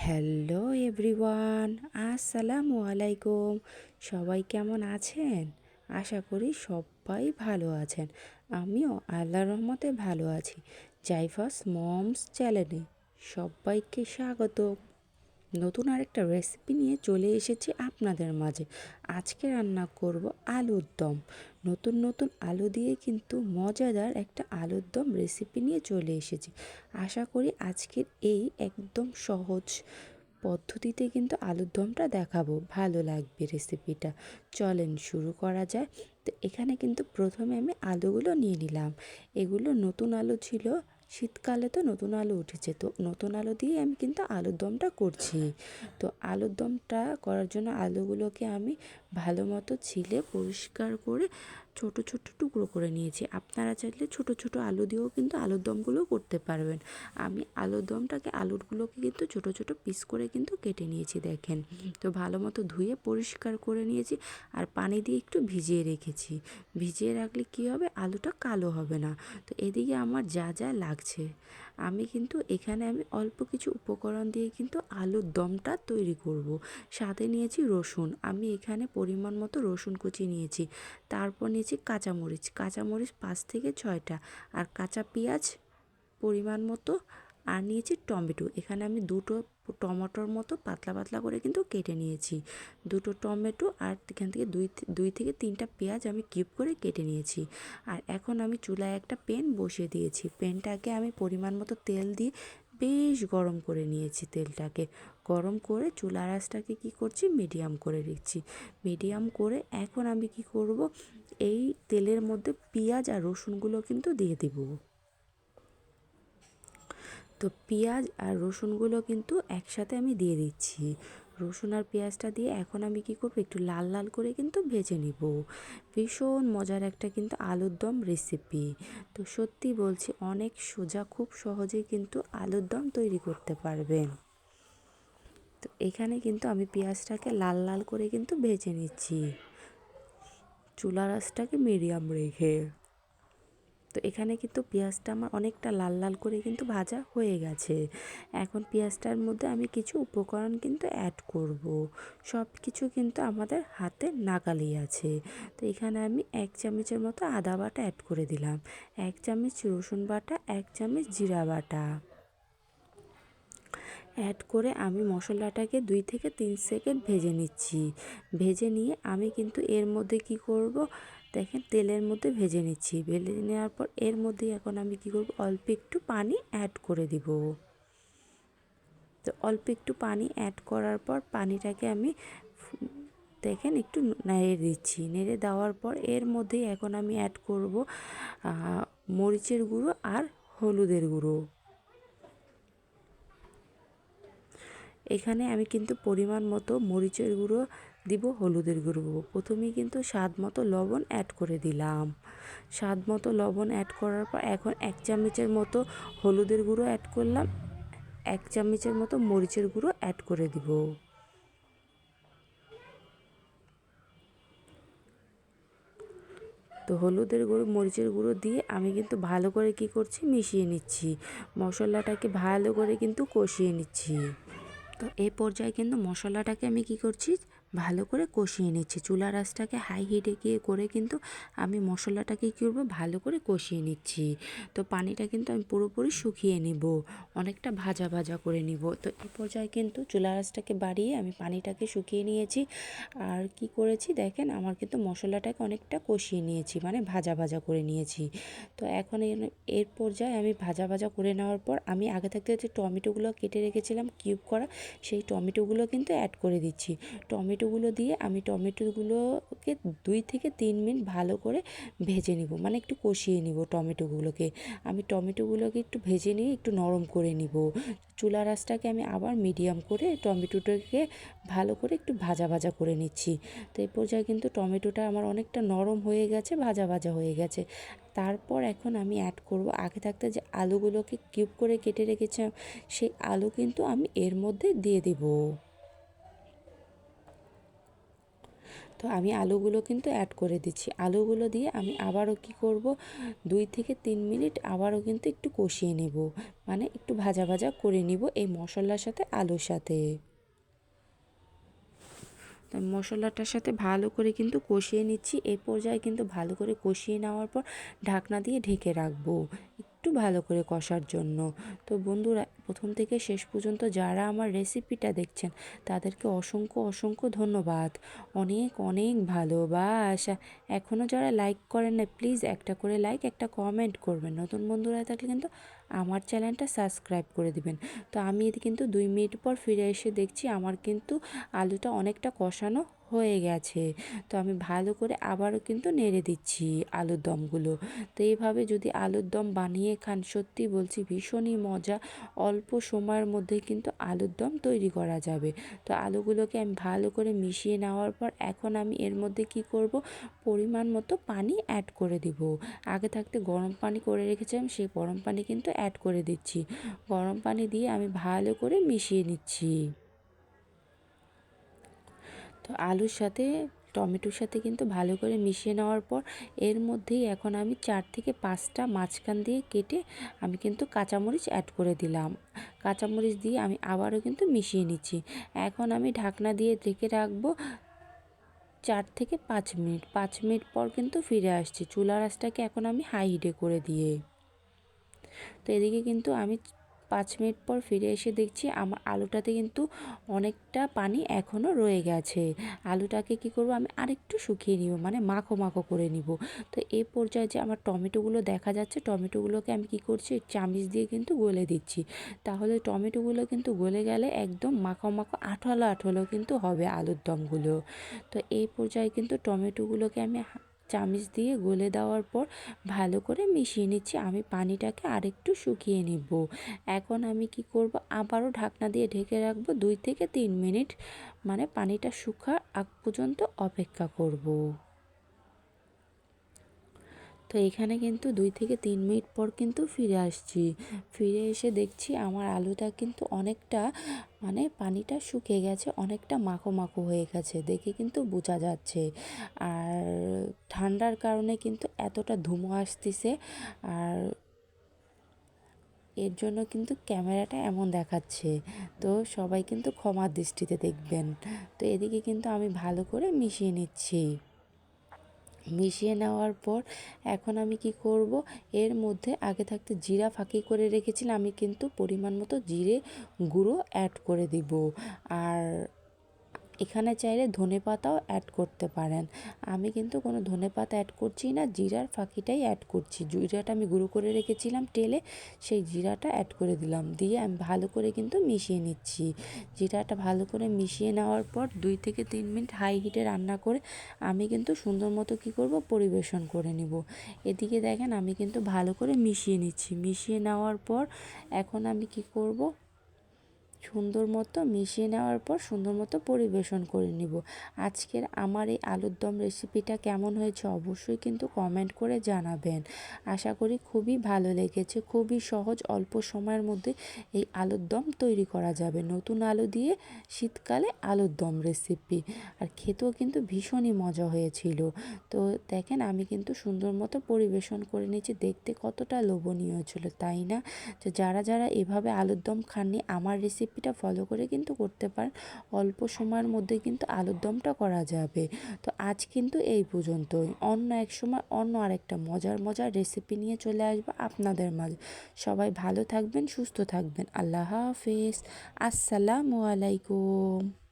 Hello everyone, আসসালামু আলাইকুম। সবাই কেমন আছেন? আশা করি সবাই ভালো আছেন। আমিও আল্লাহ রহমতে ভালো আছি। জাইফাস মমস চ্যানেলে সবাইকে স্বাগত নতুন আরেকটা রেসিপি নিয়ে চলে এসেছি আপনাদের মাঝে। আজকে রান্না করব আলুর দম। নতুন নতুন আলু দিয়ে কিন্তু মজাদার একটা আলুর দম রেসিপি নিয়ে চলে এসেছি। আশা করি আজকের এই একদম সহজ পদ্ধতিতে কিন্তু আলুর দমটা দেখাবো। ভালো লাগবে রেসিপিটা চলেন শুরু করা যায়। তো এখানে কিন্তু প্রথমে আমি আলুগুলো নিয়ে নিলাম। এগুলো নতুন আলু ছিল শীতকালে তো নতুন আলু উঠেছে, তো নতুন আলু দিয়ে আমি কিন্তু আলুর দমটা করছি। তো আলুর দমটা করার জন্য আলুগুলোকে আমি ভালো মতো ছিলে, পরিষ্কার করে ছোট ছোট টুকরো করে নিয়েছি। আপনারা চাইলে ছোট ছোট আলু দিয়েও কিন্তু আলুর দমগুলো করতে পারবেন। আমি আলুর দমটাকে আলুরগুলোকে কিন্তু ছোট ছোট পিস করে কিন্তু কেটে নিয়েছি, দেখেন। তো ভালো মতো ধুয়ে পরিষ্কার করে নিয়েছি আর পানি দিয়ে একটু ভিজিয়ে রেখেছি। ভিজিয়ে রাখলে কী হবে? আলুটা কালো হবে না। তো এদিকে আমার যা যা লাগছে। আমি কিন্তু এখানে আমি অল্প কিছু উপকরণ দিয়ে কিন্তু আলুর দমটা তৈরি করব। সাথে নিয়েছি রসুন। আমি এখানে পরিমাণ মতো রসুন কুচি নিয়েছি। তারপর নিয়েছি কাঁচামরিচ। কাঁচামরিচ পাঁচ থেকে ছয়টা। আর কাঁচা পেঁয়াজ পরিমাণ মতো। আর নিয়েছি টমেটো। এখানে আমি দুটো টমেটোর মতো পাতলা পাতলা করে কিন্তু কেটে নিয়েছি। দুটো টমেটো আর এখান থেকে দুই দুই থেকে তিনটা পেঁয়াজ আমি কিউব করে কেটে নিয়েছি। আর এখন আমি চুলায় একটা পেন বসিয়ে দিয়েছি। পেনটাকে আমি পরিমাণ মতো তেল দিয়ে বেশ গরম করে নিয়েছি তেলটাকে। গরম করে চুলা আঁচটাকে কী করছি? মিডিয়াম করে দিচ্ছি মিডিয়াম করে এখন আমি কি করব? এই তেলের মধ্যে পেঁয়াজ আর রসুনগুলো কিন্তু দিয়ে দেবো। তো পেঁয়াজ আর রসুনগুলো কিন্তু একসাথে আমি দিয়ে দিচ্ছি। রসুন আর পেঁয়াজটা দিয়ে এখন আমি কি করব, একটু লাল লাল করে কিন্তু ভেজে নিব। ভীষণ মজার একটা কিন্তু আলুর দম রেসিপি তো সত্যি বলছি, অনেক সোজা খুব সহজেই কিন্তু আলুর দম তৈরি করতে পারবেন। তো এখানে কিন্তু আমি পেঁয়াজটাকে লাল লাল করে কিন্তু ভেজে নিচ্ছি। চুলা রাসটাকে মিডিয়াম রেখে। তো এখানে কিন্তু পেঁয়াজটা আমার অনেকটা লাল লাল করে কিন্তু ভাজা হয়ে গেছে। এখন পেঁয়াজটার মধ্যে আমি কিছু উপকরণ কিন্তু অ্যাড করব। সব কিছু কিন্তু আমাদের হাতে নাগালি আছে। তো এখানে আমি এক চামচের মতো আদা বাটা অ্যাড করে দিলাম। এক চামচ রসুন বাটা, এক চামচ জিরা বাটা। অ্যাড করে আমি মশলাটাকে দুই থেকে তিন সেকেন্ড ভেজে নিচ্ছি। ভেজে নিয়ে আমি কিন্তু এর মধ্যে কি করব? দেখেন তেলের মধ্যে ভেজে নিচ্ছি। ভেজে নেওয়ার পর এর মধ্যে এখন আমি কি করব? অল্প একটু পানি অ্যাড করে দিব। তো অল্প একটু পানি অ্যাড করার পর পানিটাকে আমি দেখেন একটু নেড়ে দিচ্ছি। নেড়ে দেওয়ার পর এর মধ্যেই এখন আমি অ্যাড করব মরিচের গুঁড়ো আর হলুদের গুঁড়ো। এখানে আমি কিন্তু পরিমাণ মতো মরিচের গুঁড়ো দিব, হলুদের গুঁড়ো প্রথমেই কিন্তু স্বাদ মতো লবণ অ্যাড করে দিলাম। স্বাদ মতো লবণ অ্যাড করার পর এখন এক চামচের মতো হলুদের গুঁড়ো অ্যাড করলাম। এক চামচের মতো মরিচের গুঁড়ো অ্যাড করে দিব। তো হলুদের গুঁড়ো, মরিচের গুঁড়ো দিয়ে আমি কিন্তু ভালো করে কি করছি, মিশিয়ে নিচ্ছি। মশলাটাকে ভালো করে কিন্তু কষিয়ে নিচ্ছি। তো এই পর্যায়ে কিন্তু মশলাটাকে আমি কি করছি ভালো করে কষিয়ে নিচ্ছি। চুলা রাসটাকে হাই হিটে গিয়ে করে কিন্তু আমি মশলাটাকে কী করব? ভালো করে কষিয়ে নিচ্ছি। তো পানিটা কিন্তু আমি পুরোপুরি শুকিয়ে নিব। অনেকটা ভাজা ভাজা করে নিব। তো এই পর্যায়ে কিন্তু চুলা রাসটাকে বাড়িয়ে আমি পানিটাকে শুকিয়ে নিয়েছি। আর কি করেছি দেখেন? আমার কিন্তু মশলাটাকে অনেকটা কষিয়ে নিয়েছি মানে ভাজা ভাজা করে নিয়েছি। তো এখন এর পর্যায়ে আমি ভাজা ভাজা করে নেওয়ার পর আমি আগে থাকতে যে টমেটোগুলো কেটে রেখেছিলাম কিউব করা। সেই টমেটোগুলো কিন্তু অ্যাড করে দিচ্ছি। টমেটো টমেটোগুলো দিয়ে আমি টমেটোগুলোকে দুই থেকে তিন মিনিট ভালো করে ভেজে নিব। মানে একটু কষিয়ে নিব টমেটোগুলোকে। আমি টমেটোগুলোকে একটু ভেজে নিয়ে একটু নরম করে নিব। চুলা রাসটাকে আমি আবার মিডিয়াম করে টমেটোটাকে ভালো করে একটু ভাজা ভাজা করে নিচ্ছি। তো এই পর্যায়ে কিন্তু টমেটোটা আমার অনেকটা নরম হয়ে গেছে, ভাজা ভাজা হয়ে গেছে। তারপর এখন আমি অ্যাড করব আগে থাকতে যে আলুগুলোকে কিউব করে কেটে রেখেছিলাম, সেই আলু কিন্তু আমি এর মধ্যে দিয়ে দেবো। তো আমি আলুগুলো কিন্তু অ্যাড করে দিচ্ছি। আলুগুলো দিয়ে আমি আবারও কি করব? দুই থেকে তিন মিনিট আবারও কিন্তু একটু কষিয়ে নেব। মানে একটু ভাজা ভাজা করে নিব এই মশলার সাথে আলুর সাথে। তো মশলাটার সাথে ভালো করে কিন্তু কষিয়ে নিচ্ছি। এই পর্যায়ে কিন্তু ভালো করে কষিয়ে নেওয়ার পর ঢাকনা দিয়ে ঢেকে রাখব। একটু ভালো করে কষার জন্য। তো বন্ধুরা, প্রথম থেকে শেষ পর্যন্ত যারা আমার রেসিপিটা দেখছেন, তাদেরকে অসংখ্য অসংখ্য ধন্যবাদ। অনেক অনেক ভালোবাসা। এখনও যারা লাইক করেন না প্লিজ একটা করে লাইক একটা কমেন্ট করবেন। নতুন বন্ধুরা থাকলে কিন্তু আমার চ্যানেলটা সাবস্ক্রাইব করে দিবেন। তো আমি কিন্তু দুই মিনিট পর ফিরে এসে দেখছি, আমার কিন্তু আলুটা অনেকটা কষানো হয়ে গেছে। তো আমি ভালো করে আবারও কিন্তু নেড়ে দিচ্ছি আলুর দমগুলো। তো এইভাবে যদি আলুর দম বানিয়ে খান, সত্যি বলছি ভীষণই মজা। অল্প সময়ের মধ্যে কিন্তু আলুর দম তৈরি করা যাবে। তো আলুগুলোকে আমি ভালো করে মিশিয়ে নেওয়ার পর এখন আমি এর মধ্যে কি করব? পরিমাণ মতো পানি অ্যাড করে দিব। আগে থাকতে গরম পানি করে রেখেছিলাম, সেই গরম পানি কিন্তু অ্যাড করে দিচ্ছি। গরম পানি দিয়ে আমি ভালো করে মিশিয়ে নিচ্ছি। তো আলুর সাথে, টমেটোর সাথে কিন্তু ভালো করে মিশিয়ে নেওয়ার পর এর মধ্যেই এখন আমি চার থেকে পাঁচটা মাঝখান দিয়ে কেটে আমি কিন্তু কাঁচামরিচ অ্যাড করে দিলাম। কাঁচামরিচ দিয়ে আমি আবারও কিন্তু মিশিয়ে নিচ্ছি। এখন আমি ঢাকনা দিয়ে ঢেকে রাখব চার থেকে পাঁচ মিনিট। পাঁচ মিনিট পর কিন্তু ফিরে আসছি। চুলার আঁচটাকে এখন আমি হাই হিটে করে দিয়ে। তো এদিকে কিন্তু আমি পাঁচ মিনিট পর ফিরে এসে দেখছি আমার আলুটাতে কিন্তু অনেকটা পানি এখনও রয়ে গেছে। আলুটাকে কি করব আমি আরেকটু শুকিয়ে নিব মানে মাখো মাখো করে নিব। তো এই পর্যায়ে যে আমার টমেটোগুলো দেখা যাচ্ছে, টমেটোগুলোকে আমি কি করছি, চামিচ দিয়ে কিন্তু গলে দিচ্ছি। তাহলে টমেটোগুলো কিন্তু গলে গেলে একদম মাখো মাখো আঠালো আঠালো কিন্তু হবে আলুর দমগুলো। তো এই পর্যায়ে কিন্তু টমেটোগুলোকে আমি চামিচ দিয়ে গলে দেওয়ার পর ভালো করে মিশিয়ে নিচ্ছি। আমি পানিটাকে আরেকটু শুকিয়ে নিব। এখন আমি কি করব? আবারও ঢাকনা দিয়ে ঢেকে রাখব। দুই থেকে তিন মিনিট মানে পানিটা শুকার আগ পর্যন্ত অপেক্ষা করব। তো এখানে কিন্তু দুই থেকে তিন মিনিট পর কিন্তু ফিরে আসছি। ফিরে এসে দেখছি আমার আলুটা কিন্তু অনেকটা মানে পানিটা শুকিয়ে গেছে, অনেকটা মাখো মাখো হয়ে গেছে। দেখে কিন্তু বোঝা যাচ্ছে। আর ঠান্ডার কারণে কিন্তু এতটা ধুমো আসতেছে আর এর জন্য কিন্তু ক্যামেরাটা এমন দেখাচ্ছে। তো সবাই কিন্তু ক্ষমার দৃষ্টিতে দেখবেন। তো এদিকে কিন্তু আমি ভালো করে মিশিয়ে নিচ্ছি। মিশিয়ে নেওয়ার পর এখন আমি কি করব? এর মধ্যে আগে থাকতে জিরা ফাঁকি করে রেখেছিলাম। আমি কিন্তু পরিমাণ মতো জিরে গুঁড়ো অ্যাড করে দিব। আর এখানে চাইলে ধনে পাতাও অ্যাড করতে পারেন। আমি কিন্তু কোনো ধনে পাতা অ্যাড করছি না, জিরার ফাঁকিটাই অ্যাড করছি। জিরাটা আমি গুঁড়ো করে রেখেছিলাম তেলে, সেই জিরাটা অ্যাড করে দিলাম। দিয়ে আমি ভালো করে কিন্তু মিশিয়ে নিচ্ছি। জিরাটা ভালো করে মিশিয়ে নেওয়ার পর দুই থেকে তিন মিনিট হাই হিটে রান্না করে আমি কিন্তু সুন্দর মতো কী করব? পরিবেশন করে নিব। এদিকে দেখেন আমি কিন্তু ভালো করে মিশিয়ে নিচ্ছি। মিশিয়ে নেওয়ার পর এখন আমি কি করব? সুন্দর মতো মিশিয়ে নেওয়ার পর সুন্দর মতো পরিবেশন করে নিব। আজকের আমার এই আলুর দম রেসিপিটা কেমন হয়েছে অবশ্যই কিন্তু কমেন্ট করে জানাবেন। আশা করি খুবই ভালো লেগেছে। খুবই সহজ, অল্প সময়ের মধ্যে এই আলুর দম তৈরি করা যাবে। নতুন আলু দিয়ে শীতকালে আলুর দম রেসিপি আর খেতেও কিন্তু ভীষণই মজা হয়েছিল। তো দেখেন, আমি কিন্তু সুন্দর মতো পরিবেশন করে নিয়েছি। দেখতে কতটা লোভনীয় ছিল, তাই না? তো যারা যারা এভাবে আলুর দম খাননি, আমার রেসিপি রেসিপিটা ফলো করে কিন্তু করতে পার। অল্প সময়ের মধ্যে কিন্তু আলুর দমটা করা যাবে। তো আজ কিন্তু এই পর্যন্তই। অন্য এক সময় অন্য আরেকটা মজার মজার রেসিপি নিয়ে চলে আসব আপনাদের মাঝে। সবাই ভালো থাকবেন, সুস্থ থাকবেন। আল্লাহ হাফেজ। আসসালামু আলাইকুম।